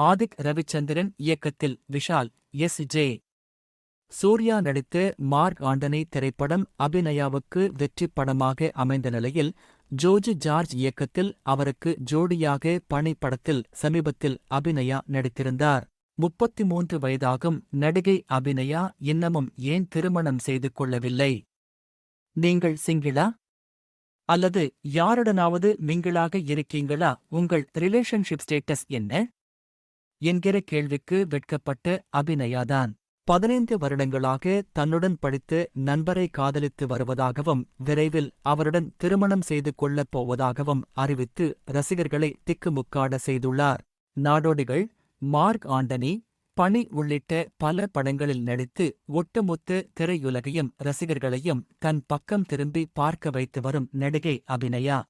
ஆதிக் ரவிச்சந்திரன் இயக்கத்தில் Vishal S. J. Surya நடித்த Mark Antony திரைப்படம் அபிநயாவுக்கு வெற்றிப் படமாக அமைந்த நிலையில் ஜோஜி ஜார்ஜ் இயக்கத்தில் அவருக்கு ஜோடியாக பணி படத்தில் சமீபத்தில் அபிநயா நடித்திருந்தார். முப்பத்தி மூன்று வயதாகும் நடிகை அபிநயா இன்னமும் ஏன் திருமணம் செய்து கொள்ளவில்லை? நீங்கள் சிங்கிளா? அல்லது யாருடனாவது மிங்கிளாக இருக்கீங்களா? உங்கள் ரிலேஷன்ஷிப் ஸ்டேட்டஸ் என்ன? என்கிற கேள்விக்கு வெட்கப்பட்ட அபிநயாதான். பதினைந்து வருடங்களாக தன்னுடன் படித்து நண்பரை காதலித்து வருவதாகவும் விரைவில் அவருடன் திருமணம் செய்து கொள்ளப் போவதாகவும் அறிவித்து ரசிகர்களை திக்குமுக்காட செய்துள்ளார். நாடோடிகள் மார்க் ஆண்டனி பணி உள்ளிட்ட பல படங்களில் நடித்து ஒட்டுமொத்த திரையுலகையும் ரசிகர்களையும் தன் பக்கம் திரும்பி பார்க்க வைத்து வரும் நடிகை அபிநயா.